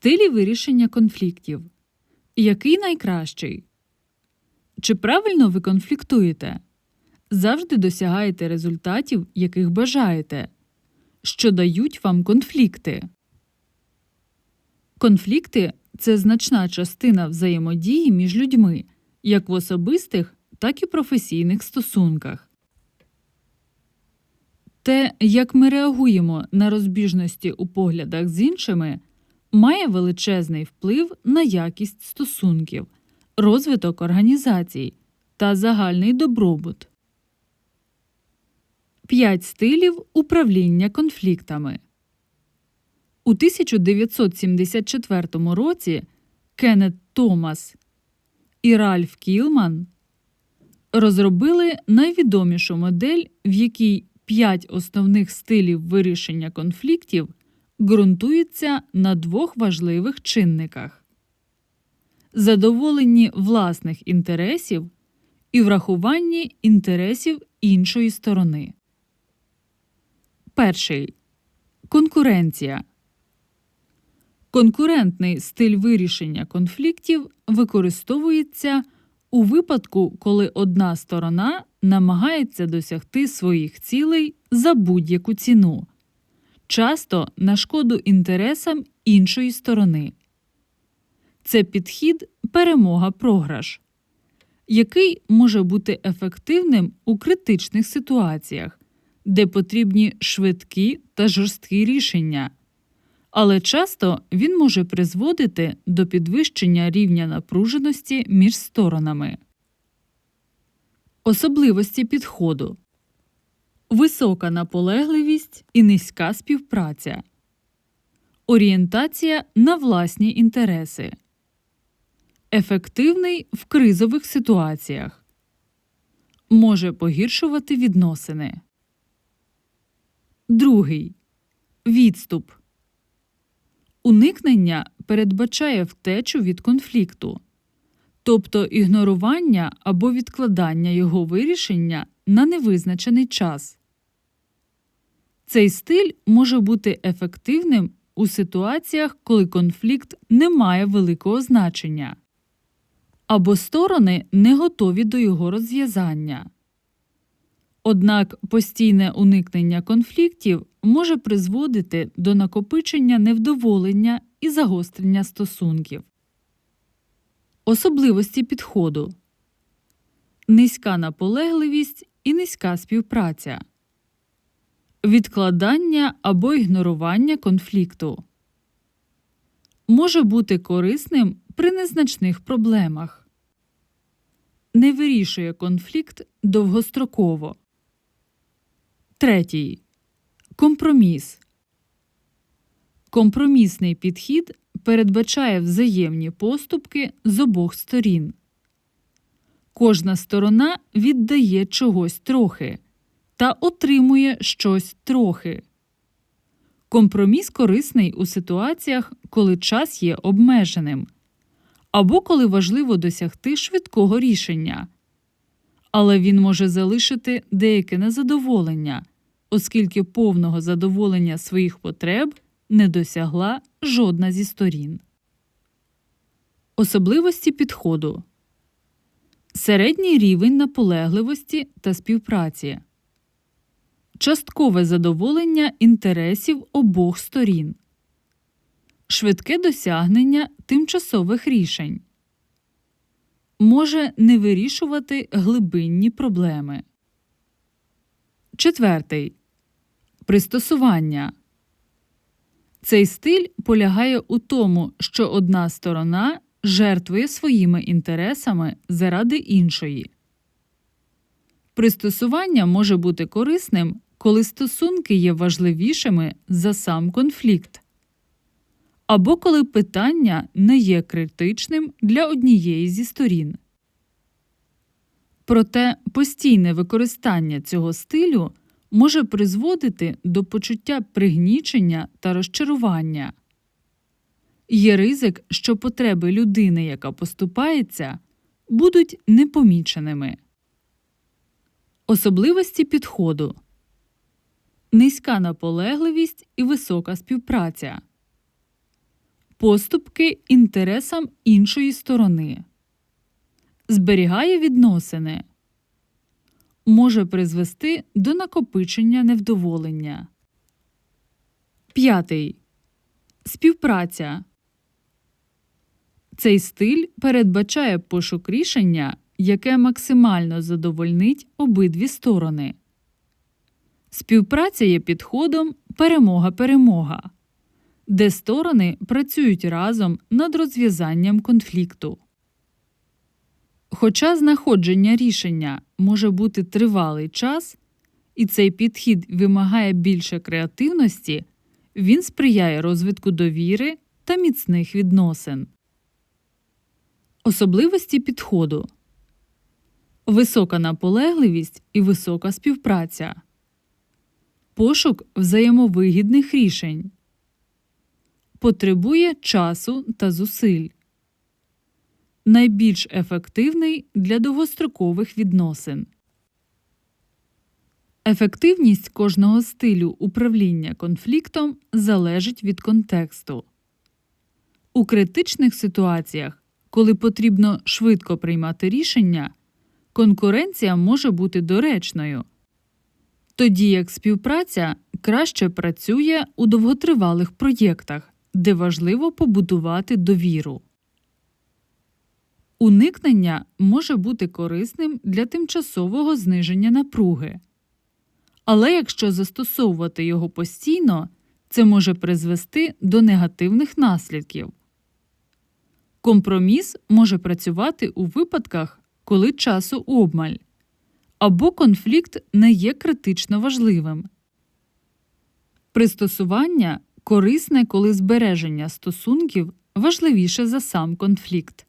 Стилі вирішення конфліктів. Який найкращий? Чи правильно ви конфліктуєте? Завжди досягаєте результатів, яких бажаєте, що дають вам конфлікти. Конфлікти це значна частина взаємодії між людьми, як в особистих, так і професійних стосунках. Те, як ми реагуємо на розбіжності у поглядах з іншими, має величезний вплив на якість стосунків, розвиток організацій та загальний добробут. П'ять стилів управління конфліктами. У 1974 році Кеннет Томас і Ральф Кілман розробили найвідомішу модель, в якій п'ять основних стилів вирішення конфліктів ґрунтуються на двох важливих чинниках задоволенні власних інтересів і врахуванні інтересів іншої сторони. Перший конкуренція. Конкурентний стиль вирішення конфліктів використовується у випадку, коли одна сторона намагається досягти своїх цілей за будь-яку ціну, часто на шкоду інтересам іншої сторони. Це підхід перемога програш, який може бути ефективним у критичних ситуаціях, де потрібні швидкі та жорсткі рішення але часто він може призводити до підвищення рівня напруженості між сторонами. Особливості підходу висока наполегливість і низька співпраця, орієнтація на власні інтереси, ефективний в кризових ситуаціях, може погіршувати відносини. Другий відступ. Уникнення передбачає втечу від конфлікту, тобто ігнорування або відкладання його вирішення на невизначений час. Цей стиль може бути ефективним у ситуаціях, коли конфлікт не має великого значення або сторони не готові до його розв'язання. Однак постійне уникнення конфліктів може призводити до накопичення невдоволення і загострення стосунків. Особливості підходу низька наполегливість і низька співпраця, відкладання або ігнорування конфлікту може бути корисним при незначних проблемах, не вирішує конфлікт довгостроково. Третій. Компроміс. Компромісний підхід передбачає взаємні поступки з обох сторін. Кожна сторона віддає чогось трохи та отримує щось трохи. Компроміс корисний у ситуаціях, коли час є обмеженим або коли важливо досягти швидкого рішення але він може залишити деяке незадоволення, оскільки повного задоволення своїх потреб не досягла жодна зі сторін. Особливості підходу середній рівень наполегливості та співпраці, часткове задоволення інтересів обох сторін, швидке досягнення тимчасових рішень може не вирішувати глибинні проблеми. Четвертий пристосування. Цей стиль полягає у тому, що одна сторона жертвує своїми інтересами заради іншої. Пристосування може бути корисним, коли стосунки є важливішими за сам конфлікт або коли питання не є критичним для однієї зі сторін. Проте постійне використання цього стилю може призводити до почуття пригнічення та розчарування. Є ризик, що потреби людини, яка поступається, будуть непоміченими. Особливості підходу низька наполегливість і висока співпраця поступки інтересам іншої сторони, зберігає відносини, може призвести до накопичення невдоволення. П'ятий. Співпраця. Цей стиль передбачає пошук рішення, яке максимально задовольнить обидві сторони. Співпраця є підходом перемога-перемога, де сторони працюють разом над розв'язанням конфлікту. Хоча знаходження рішення може бути тривалий час, і цей підхід вимагає більше креативності, він сприяє розвитку довіри та міцних відносин. Особливості підходу висока наполегливість і висока співпраця, пошук взаємовигідних рішень, потребує часу та зусиль, найбільш ефективний для довгострокових відносин. Ефективність кожного стилю управління конфліктом залежить від контексту. У критичних ситуаціях, коли потрібно швидко приймати рішення, конкуренція може бути доречною, тоді як співпраця краще працює у довготривалих проєктах, де важливо побудувати довіру. Уникнення може бути корисним для тимчасового зниження напруги. Але якщо застосовувати його постійно, це може призвести до негативних наслідків. Компроміс може працювати у випадках, коли часу обмаль, або конфлікт не є критично важливим. Пристосування корисне, коли збереження стосунків важливіше за сам конфлікт.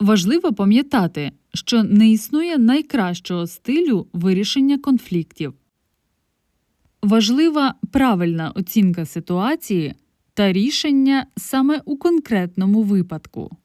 Важливо пам'ятати, що не існує найкращого стилю вирішення конфліктів. Важлива правильна оцінка ситуації та рішення саме у конкретному випадку.